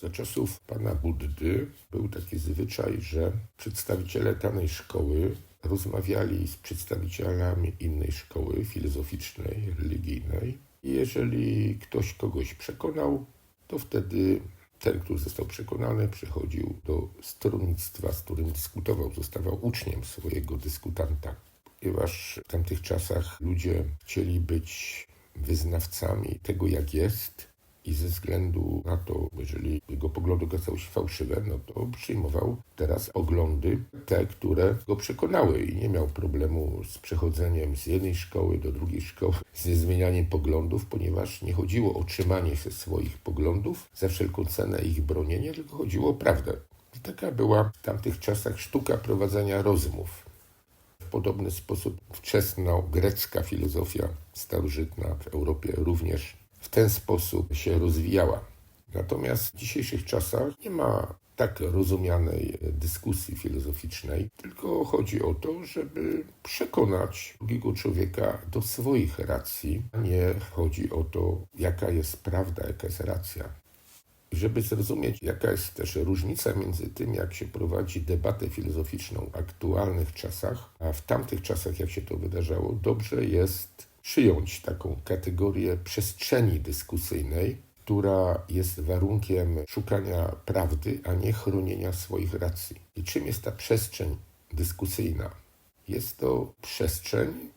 Za czasów pana Buddy był taki zwyczaj, że przedstawiciele danej szkoły rozmawiali z przedstawicielami innej szkoły filozoficznej, religijnej. I jeżeli ktoś kogoś przekonał, to wtedy ten, który został przekonany, przechodził do stronnictwa, z którym dyskutował, zostawał uczniem swojego dyskutanta. Ponieważ w tamtych czasach ludzie chcieli być wyznawcami tego, jak jest, i ze względu na to, jeżeli jego poglądy okazały się fałszywe, no to przyjmował teraz oglądy te, które go przekonały i nie miał problemu z przechodzeniem z jednej szkoły do drugiej szkoły, ze zmienianiem poglądów, ponieważ nie chodziło o trzymanie się swoich poglądów za wszelką cenę ich bronienie, tylko chodziło o prawdę. I taka była w tamtych czasach sztuka prowadzenia rozmów. W podobny sposób wczesno-grecka filozofia starożytna w Europie również w ten sposób się rozwijała. Natomiast w dzisiejszych czasach nie ma tak rozumianej dyskusji filozoficznej, tylko chodzi o to, żeby przekonać drugiego człowieka do swoich racji, nie chodzi o to, jaka jest prawda, jaka jest racja. Żeby zrozumieć, jaka jest też różnica między tym, jak się prowadzi debatę filozoficzną w aktualnych czasach, a w tamtych czasach, jak się to wydarzało, dobrze jest przyjąć taką kategorię przestrzeni dyskusyjnej, która jest warunkiem szukania prawdy, a nie chronienia swoich racji. I czym jest ta przestrzeń dyskusyjna? Jest to przestrzeń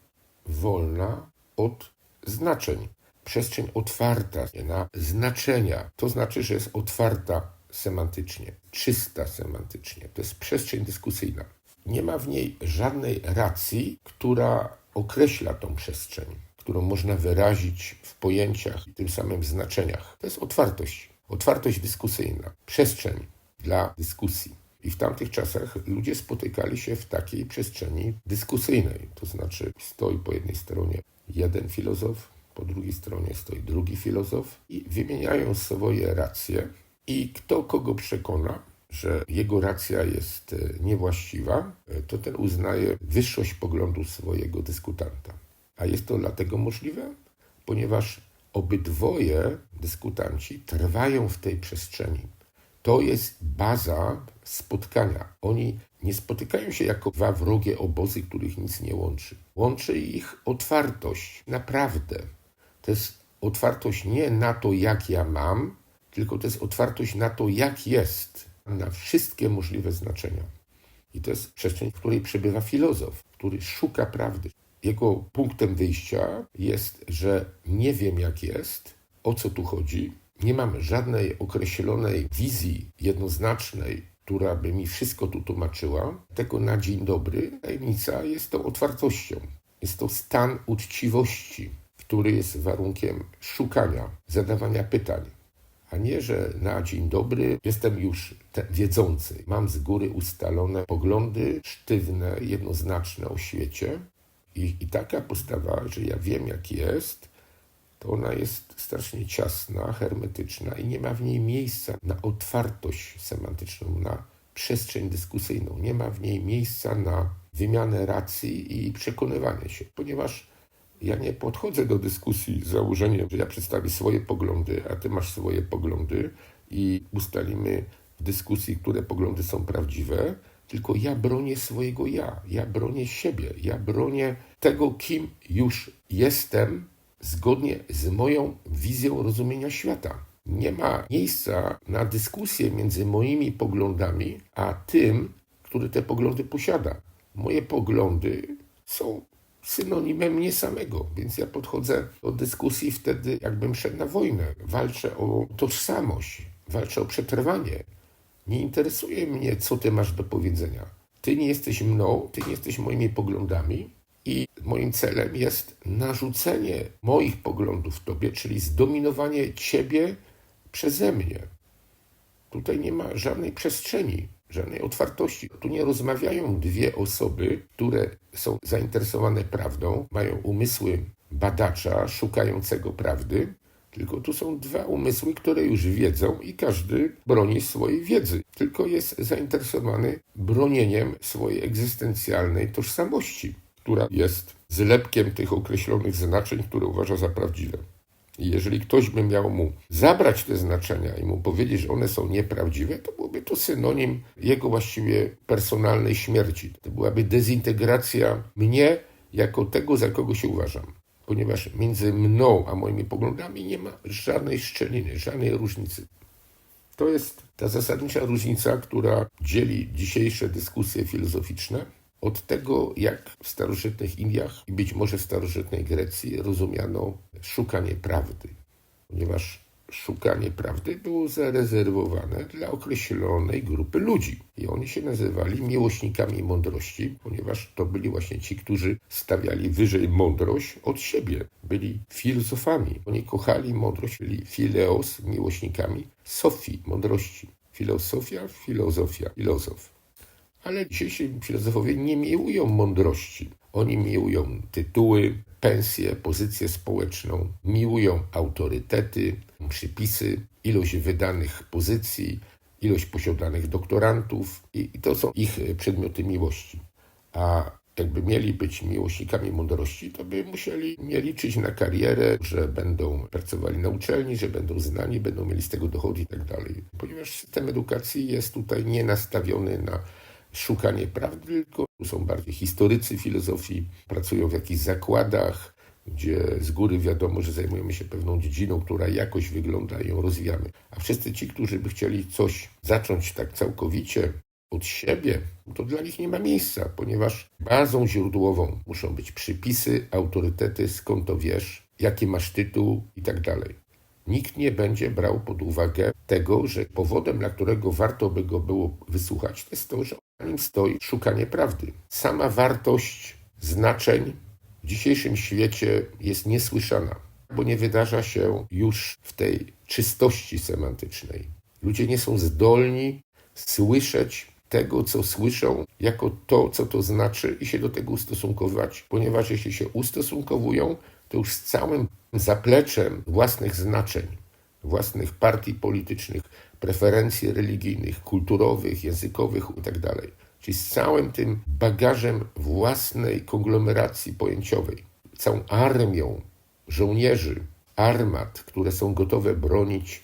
wolna od znaczeń. Przestrzeń otwarta na znaczenia. To znaczy, że jest otwarta semantycznie, czysta semantycznie. To jest przestrzeń dyskusyjna. Nie ma w niej żadnej racji, która określa tą przestrzeń, którą można wyrazić w pojęciach i tym samym w znaczeniach. To jest otwartość, otwartość dyskusyjna, przestrzeń dla dyskusji. I w tamtych czasach ludzie spotykali się w takiej przestrzeni dyskusyjnej. To znaczy, stoi po jednej stronie jeden filozof, po drugiej stronie stoi drugi filozof i wymieniają swoje racje. I kto kogo przekona, że jego racja jest e, niewłaściwa, e, to ten uznaje wyższość poglądu swojego dyskutanta. A jest to dlatego możliwe, ponieważ obydwoje dyskutanci trwają w tej przestrzeni. To jest baza spotkania. Oni nie spotykają się jako dwa wrogie obozy, których nic nie łączy. Łączy ich otwartość, naprawdę. To jest otwartość nie na to, jak ja mam, tylko to jest otwartość na to, jak jest na wszystkie możliwe znaczenia. I to jest przestrzeń, w której przebywa filozof, który szuka prawdy. Jego punktem wyjścia jest, że nie wiem jak jest, o co tu chodzi, nie mam żadnej określonej wizji jednoznacznej, która by mi wszystko tu tłumaczyła. Tego na dzień dobry tajemnica jest tą otwartością. Jest to stan uczciwości, który jest warunkiem szukania, zadawania pytań a nie, że na dzień dobry jestem już wiedzący. Mam z góry ustalone poglądy sztywne, jednoznaczne o świecie. I, I taka postawa, że ja wiem, jak jest, to ona jest strasznie ciasna, hermetyczna i nie ma w niej miejsca na otwartość semantyczną, na przestrzeń dyskusyjną. Nie ma w niej miejsca na wymianę racji i przekonywanie się, ponieważ ja nie podchodzę do dyskusji z założeniem, że ja przedstawię swoje poglądy, a ty masz swoje poglądy i ustalimy w dyskusji, które poglądy są prawdziwe, tylko ja bronię swojego ja, ja bronię siebie, ja bronię tego, kim już jestem, zgodnie z moją wizją rozumienia świata. Nie ma miejsca na dyskusję między moimi poglądami a tym, który te poglądy posiada. Moje poglądy są synonimem mnie samego, więc ja podchodzę do dyskusji wtedy, jakbym szedł na wojnę. Walczę o tożsamość, walczę o przetrwanie. Nie interesuje mnie, co ty masz do powiedzenia. Ty nie jesteś mną, ty nie jesteś moimi poglądami i moim celem jest narzucenie moich poglądów tobie, czyli zdominowanie ciebie przeze mnie. Tutaj nie ma żadnej przestrzeni żadnej otwartości. Tu nie rozmawiają dwie osoby, które są zainteresowane prawdą, mają umysły badacza szukającego prawdy, tylko tu są dwa umysły, które już wiedzą i każdy broni swojej wiedzy, tylko jest zainteresowany bronieniem swojej egzystencjalnej tożsamości, która jest zlepkiem tych określonych znaczeń, które uważa za prawdziwe. Jeżeli ktoś by miał mu zabrać te znaczenia i mu powiedzieć, że one są nieprawdziwe, to byłoby to synonim jego właściwie personalnej śmierci. To byłaby dezintegracja mnie jako tego, za kogo się uważam. Ponieważ między mną a moimi poglądami nie ma żadnej szczeliny, żadnej różnicy. To jest ta zasadnicza różnica, która dzieli dzisiejsze dyskusje filozoficzne od tego, jak w starożytnych Indiach i być może w starożytnej Grecji rozumiano szukanie prawdy. Ponieważ szukanie prawdy było zarezerwowane dla określonej grupy ludzi. I oni się nazywali miłośnikami mądrości, ponieważ to byli właśnie ci, którzy stawiali wyżej mądrość od siebie. Byli filozofami. Oni kochali mądrość, byli fileos, miłośnikami Sofii, mądrości. Filozofia, filozofia, filozof. Ale dzisiejsi filozofowie nie miłują mądrości. Oni miłują tytuły, pensję, pozycję społeczną, miłują autorytety, przypisy, ilość wydanych pozycji, ilość posiadanych doktorantów i, to są ich przedmioty miłości. A jakby mieli być miłośnikami mądrości, to by musieli nie liczyć na karierę, że będą pracowali na uczelni, że będą znani, będą mieli z tego dochody i tak dalej. Ponieważ system edukacji jest tutaj nie nastawiony na szukanie prawdy, tylko są bardziej historycy filozofii, pracują w jakichś zakładach, gdzie z góry wiadomo, że zajmujemy się pewną dziedziną, która jakoś wygląda i ją rozwijamy. A wszyscy ci, którzy by chcieli coś zacząć tak całkowicie od siebie, to dla nich nie ma miejsca, ponieważ bazą źródłową muszą być przypisy, autorytety, skąd to wiesz, jaki masz tytuł i tak dalej. Nikt nie będzie brał pod uwagę tego, że powodem, dla którego warto by go było wysłuchać, to jest to, że nim stoi szukanie prawdy. Sama wartość znaczeń w dzisiejszym świecie jest niesłyszana, bo nie wydarza się już w tej czystości semantycznej. Ludzie nie są zdolni słyszeć tego, co słyszą, jako to, co to znaczy, i się do tego ustosunkować, ponieważ jeśli się ustosunkowują, to już z całym zapleczem własnych znaczeń, własnych partii politycznych, preferencji religijnych, kulturowych, językowych itd. Czyli z całym tym bagażem własnej konglomeracji pojęciowej, całą armią żołnierzy, armat, które są gotowe bronić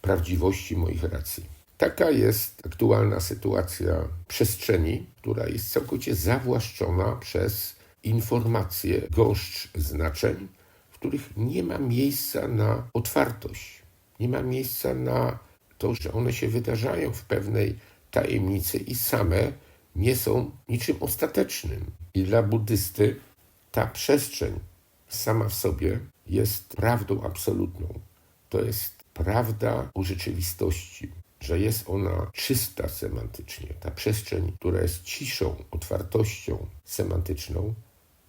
prawdziwości moich racji. Taka jest aktualna sytuacja przestrzeni, która jest całkowicie zawłaszczona przez informacje, gąszcz znaczeń, w których nie ma miejsca na otwartość, nie ma miejsca na to, że one się wydarzają w pewnej tajemnicy i same nie są niczym ostatecznym. I dla buddysty ta przestrzeń sama w sobie jest prawdą absolutną. To jest prawda o rzeczywistości, że jest ona czysta semantycznie. Ta przestrzeń, która jest ciszą, otwartością semantyczną,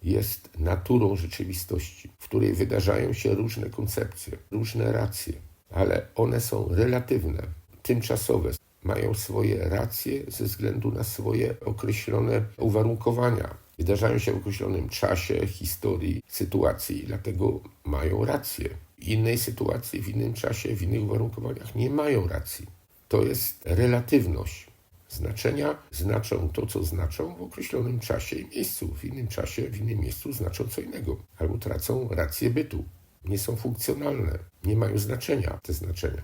jest naturą rzeczywistości, w której wydarzają się różne koncepcje, różne racje, ale one są relatywne, tymczasowe, mają swoje racje ze względu na swoje określone uwarunkowania. Wydarzają się w określonym czasie, historii, sytuacji, dlatego mają rację. W innej sytuacji, w innym czasie, w innych uwarunkowaniach nie mają racji. To jest relatywność. Znaczenia znaczą to, co znaczą w określonym czasie i miejscu. W innym czasie, w innym miejscu znaczą co innego, albo tracą rację bytu. Nie są funkcjonalne, nie mają znaczenia te znaczenia.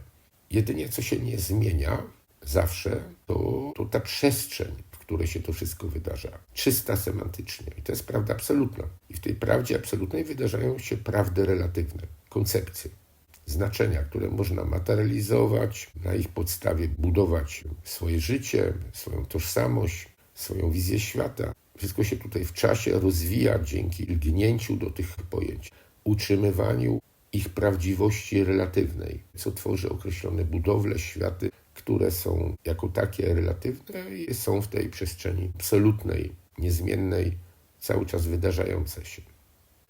Jedynie co się nie zmienia zawsze, to, to ta przestrzeń, w której się to wszystko wydarza. Czysta semantycznie. I to jest prawda absolutna. I w tej prawdzie absolutnej wydarzają się prawdy relatywne, koncepcje znaczenia, które można materializować, na ich podstawie budować swoje życie, swoją tożsamość, swoją wizję świata. Wszystko się tutaj w czasie rozwija dzięki lgnięciu do tych pojęć, utrzymywaniu ich prawdziwości relatywnej, co tworzy określone budowle, światy, które są jako takie relatywne i są w tej przestrzeni absolutnej, niezmiennej, cały czas wydarzające się.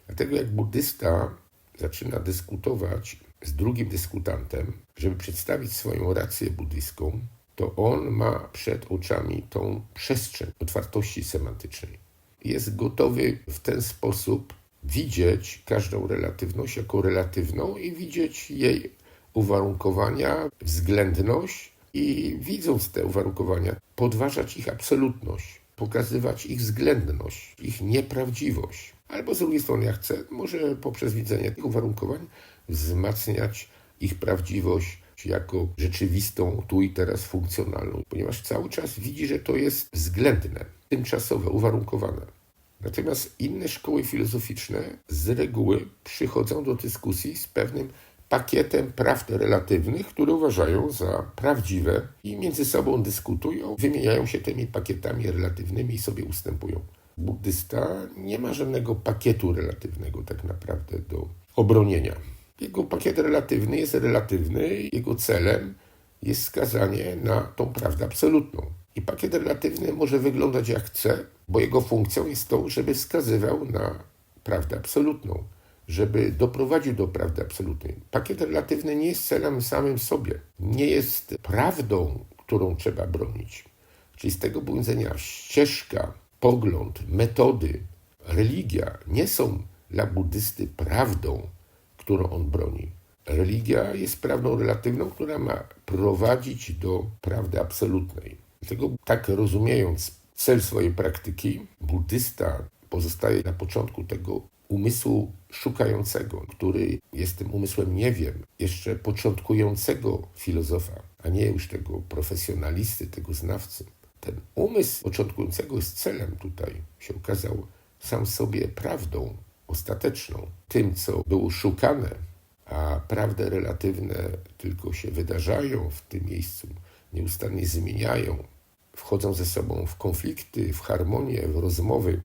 Dlatego jak buddysta zaczyna dyskutować z drugim dyskutantem, żeby przedstawić swoją rację buddyjską, to on ma przed oczami tą przestrzeń otwartości semantycznej. Jest gotowy w ten sposób widzieć każdą relatywność jako relatywną i widzieć jej uwarunkowania, względność i widząc te uwarunkowania, podważać ich absolutność, pokazywać ich względność, ich nieprawdziwość. Albo z drugiej strony, jak chcę, może poprzez widzenie tych uwarunkowań wzmacniać ich prawdziwość jako rzeczywistą, tu i teraz funkcjonalną, ponieważ cały czas widzi, że to jest względne, tymczasowe, uwarunkowane. Natomiast inne szkoły filozoficzne z reguły przychodzą do dyskusji z pewnym pakietem prawd relatywnych, które uważają za prawdziwe i między sobą dyskutują, wymieniają się tymi pakietami relatywnymi i sobie ustępują. Buddysta nie ma żadnego pakietu relatywnego tak naprawdę do obronienia. Jego pakiet relatywny jest relatywny, jego celem jest skazanie na tą prawdę absolutną. I pakiet relatywny może wyglądać jak chce, bo jego funkcją jest to, żeby wskazywał na prawdę absolutną, żeby doprowadził do prawdy absolutnej. Pakiet relatywny nie jest celem samym sobie, nie jest prawdą, którą trzeba bronić. Czyli z tego punktu widzenia ścieżka, pogląd, metody, religia nie są dla buddysty prawdą, którą on broni. Religia jest prawdą relatywną, która ma prowadzić do prawdy absolutnej. Dlatego tak rozumiejąc cel swojej praktyki, buddysta pozostaje na początku tego umysłu szukającego, który jest tym umysłem nie wiem, jeszcze początkującego filozofa, a nie już tego profesjonalisty, tego znawcy. Ten umysł początkującego jest celem tutaj, się okazał sam sobie prawdą ostateczną, tym, co było szukane, a prawdy relatywne tylko się wydarzają w tym miejscu, nieustannie zmieniają, wchodzą ze sobą w konflikty, w harmonię, w rozmowy,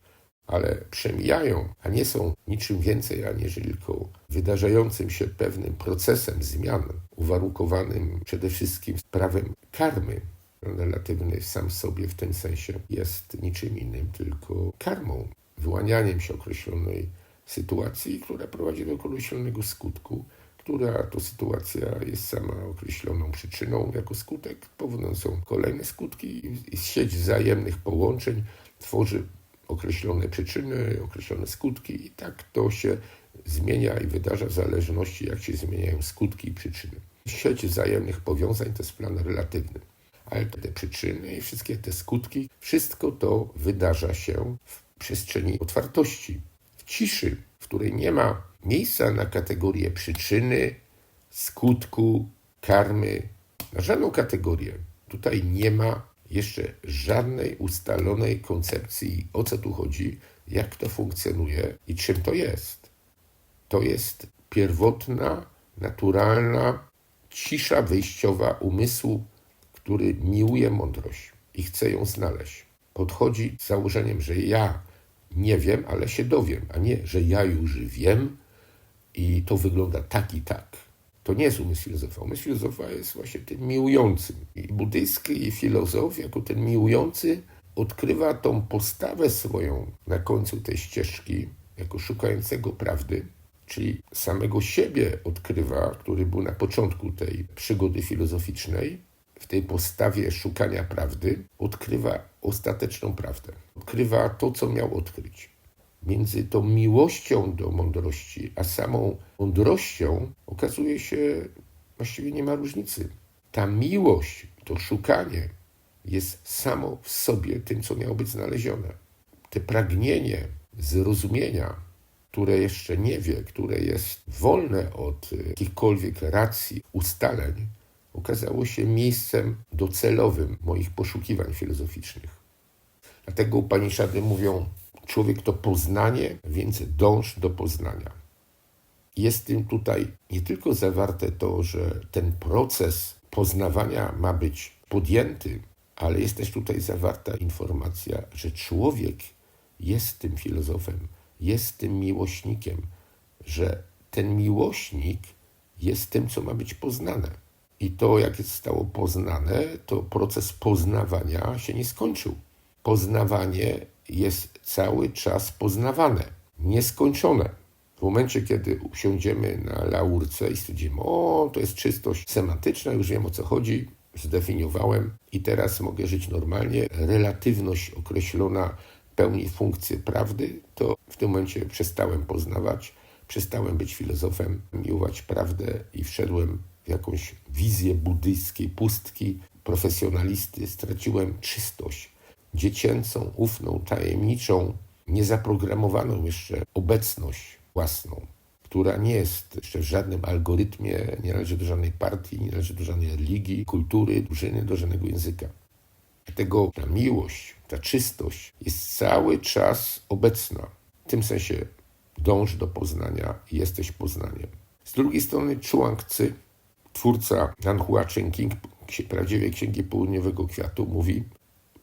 ale przemijają, a nie są niczym więcej aniżeli tylko wydarzającym się pewnym procesem zmian, uwarunkowanym przede wszystkim prawem karmy. Relatywny sam sobie w tym sensie jest niczym innym, tylko karmą, wyłanianiem się określonej sytuacji, która prowadzi do określonego skutku, która to sytuacja jest sama określoną przyczyną jako skutek, powodującą kolejne skutki i sieć wzajemnych połączeń tworzy określone przyczyny, określone skutki i tak to się zmienia i wydarza w zależności jak się zmieniają skutki i przyczyny. Sieć wzajemnych powiązań to jest plan relatywny. Ale te przyczyny i wszystkie te skutki, wszystko to wydarza się w przestrzeni otwartości, w ciszy, w której nie ma miejsca na kategorię przyczyny, skutku, karmy, na żadną kategorię. Tutaj nie ma jeszcze żadnej ustalonej koncepcji, o co tu chodzi, jak to funkcjonuje i czym to jest. To jest pierwotna, naturalna cisza wyjściowa umysłu, który miłuje mądrość i chce ją znaleźć. Podchodzi z założeniem, że ja nie wiem, ale się dowiem, a nie, że ja już wiem i to wygląda tak i tak. To nie jest umysł filozofa. Umysł filozofa jest właśnie tym miłującym. I buddyjski filozof, jako ten miłujący, odkrywa tą postawę swoją na końcu tej ścieżki, jako szukającego prawdy, czyli samego siebie odkrywa, który był na początku tej przygody filozoficznej, w tej postawie szukania prawdy, odkrywa ostateczną prawdę. Odkrywa to, co miał odkryć. Między tą miłością do mądrości, a samą mądrością okazuje się, właściwie nie ma różnicy. Ta miłość, to szukanie jest samo w sobie tym, co miało być znalezione. Te pragnienie zrozumienia, które jeszcze nie wie, które jest wolne od jakichkolwiek racji, ustaleń, okazało się miejscem docelowym moich poszukiwań filozoficznych. Dlatego Upanishady mówią, człowiek to poznanie, więc dąż do poznania. Jest tym tutaj nie tylko zawarte to, że ten proces poznawania ma być podjęty, ale jest też tutaj zawarta informacja, że człowiek jest tym filozofem, jest tym miłośnikiem, że ten miłośnik jest tym, co ma być poznane. I to, jak zostało poznane, to proces poznawania się nie skończył. Poznawanie jest cały czas poznawane, nieskończone. W momencie, kiedy usiądziemy na laurce i stwierdzimy, o, to jest czystość semantyczna, już wiem o co chodzi, zdefiniowałem i teraz mogę żyć normalnie, relatywność określona pełni funkcję prawdy, to w tym momencie przestałem poznawać, przestałem być filozofem, miłować prawdę i wszedłem w jakąś wizję buddyjskiej pustki, profesjonalisty, straciłem czystość dziecięcą, ufną, tajemniczą, niezaprogramowaną jeszcze obecność własną, która nie jest jeszcze w żadnym algorytmie, nie należy do żadnej partii, nie należy do żadnej religii, kultury, drużyny, do żadnego języka. Dlatego ta miłość, ta czystość jest cały czas obecna. W tym sensie dąż do poznania jesteś poznaniem. Z drugiej strony Chuang Tzu, twórca Nanhua Chengking, prawdziwej Księgi Południowego Kwiatu, mówi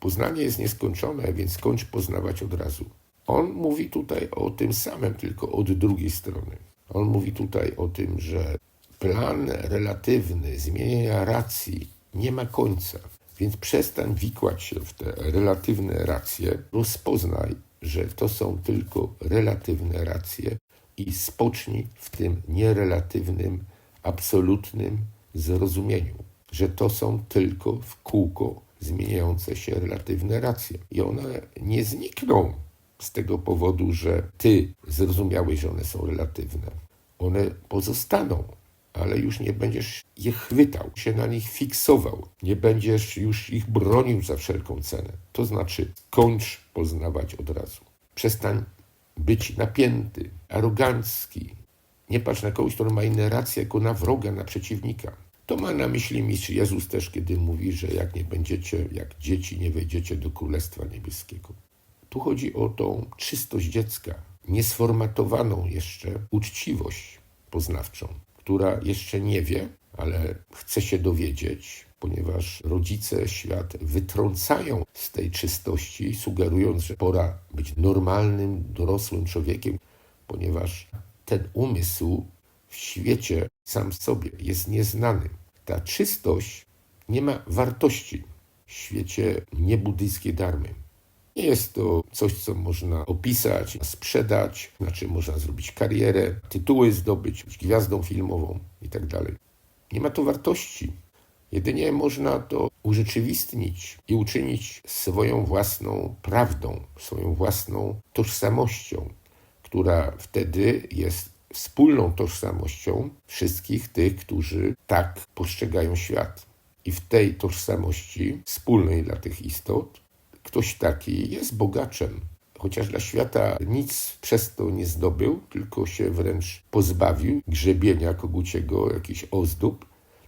Poznanie jest nieskończone, więc skończ poznawać od razu. On mówi tutaj o tym samym, tylko od drugiej strony. On mówi tutaj o tym, że plan relatywny zmienienia racji nie ma końca, więc przestań wikłać się w te relatywne racje, rozpoznaj, że to są tylko relatywne racje i spocznij w tym nierelatywnym, absolutnym zrozumieniu, że to są tylko w kółko zmieniające się relatywne racje. I one nie znikną z tego powodu, że ty zrozumiałeś, że one są relatywne. One pozostaną, ale już nie będziesz je chwytał, się na nich fiksował, nie będziesz już ich bronił za wszelką cenę. To znaczy, kończ poznawać od razu. Przestań być napięty, arogancki. Nie patrz na kogoś, kto ma inne racje, jako na wroga, na przeciwnika. To ma na myśli mistrz Jezus też, kiedy mówi, że jak nie będziecie, jak dzieci, nie wejdziecie do Królestwa Niebieskiego. Tu chodzi o tą czystość dziecka, niesformatowaną jeszcze uczciwość poznawczą, która jeszcze nie wie, ale chce się dowiedzieć, ponieważ rodzice świat wytrącają z tej czystości, sugerując, że pora być normalnym, dorosłym człowiekiem, ponieważ ten umysł w świecie sam sobie jest nieznany. Ta czystość nie ma wartości w świecie niebuddyjskiej darmy. Nie jest to coś, co można opisać, sprzedać, znaczy można zrobić karierę, tytuły zdobyć, być gwiazdą filmową itd. Nie ma to wartości. Jedynie można to urzeczywistnić i uczynić swoją własną prawdą, swoją własną tożsamością, która wtedy jest wspólną tożsamością wszystkich tych, którzy tak postrzegają świat. I w tej tożsamości wspólnej dla tych istot ktoś taki jest bogaczem. Chociaż dla świata nic przez to nie zdobył, tylko się wręcz pozbawił grzebienia koguciego, jakichś ozdób,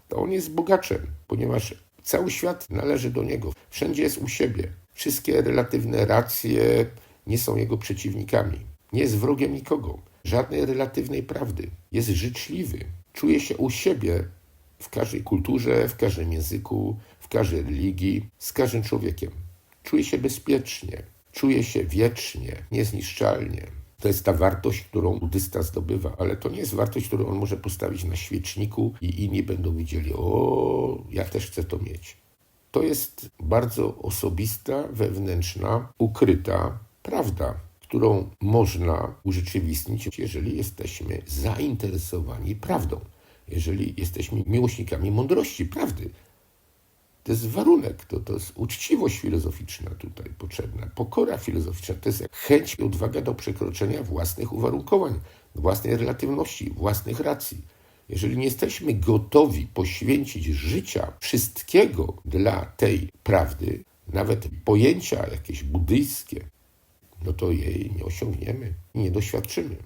to on jest bogaczem, ponieważ cały świat należy do niego. Wszędzie jest u siebie. Wszystkie relatywne racje nie są jego przeciwnikami. Nie jest wrogiem nikogo. Żadnej relatywnej prawdy. Jest życzliwy. Czuje się u siebie w każdej kulturze, w każdym języku, w każdej religii, z każdym człowiekiem. Czuje się bezpiecznie, czuje się wiecznie, niezniszczalnie. To jest ta wartość, którą buddysta zdobywa, ale to nie jest wartość, którą on może postawić na świeczniku i inni będą widzieli, o, ja też chcę to mieć. To jest bardzo osobista, wewnętrzna, ukryta prawda, którą można urzeczywistnić, jeżeli jesteśmy zainteresowani prawdą, jeżeli jesteśmy miłośnikami mądrości, prawdy. To jest warunek, to, to jest uczciwość filozoficzna tutaj potrzebna, pokora filozoficzna, to jest chęć i odwaga do przekroczenia własnych uwarunkowań, własnej relatywności, własnych racji. Jeżeli nie jesteśmy gotowi poświęcić życia, wszystkiego dla tej prawdy, nawet pojęcia jakieś buddyjskie, no to jej nie osiągniemy nie doświadczymy.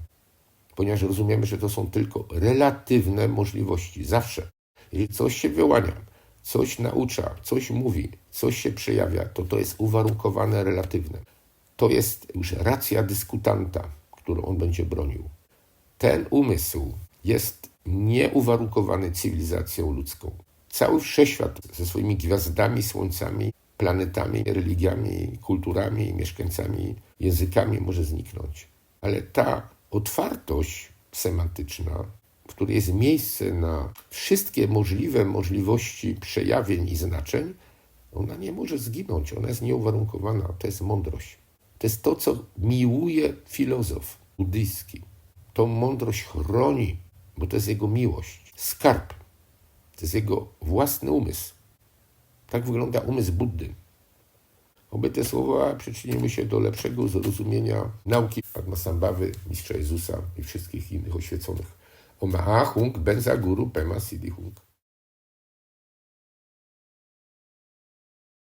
Ponieważ rozumiemy, że to są tylko relatywne możliwości. Zawsze. Jeżeli coś się wyłania, coś naucza, coś mówi, coś się przejawia, to to jest uwarunkowane, relatywne. To jest już racja dyskutanta, którą on będzie bronił. Ten umysł jest nieuwarunkowany cywilizacją ludzką. Cały wszechświat ze swoimi gwiazdami, słońcami, planetami, religiami, kulturami, mieszkańcami, językami może zniknąć. Ale ta otwartość semantyczna, w której jest miejsce na wszystkie możliwe możliwości przejawień i znaczeń, ona nie może zginąć, ona jest nieuwarunkowana. To jest mądrość. To jest to, co miłuje filozof buddyjski. Tą mądrość chroni, bo to jest jego miłość, skarb. To jest jego własny umysł. Tak wygląda umysł Buddy. Oby te słowa przyczyniły się do lepszego zrozumienia nauki Padmasambhawy, mistrza Jezusa i wszystkich innych oświeconych. Omaha Hung Benza Guru Pema Siddhi Hung.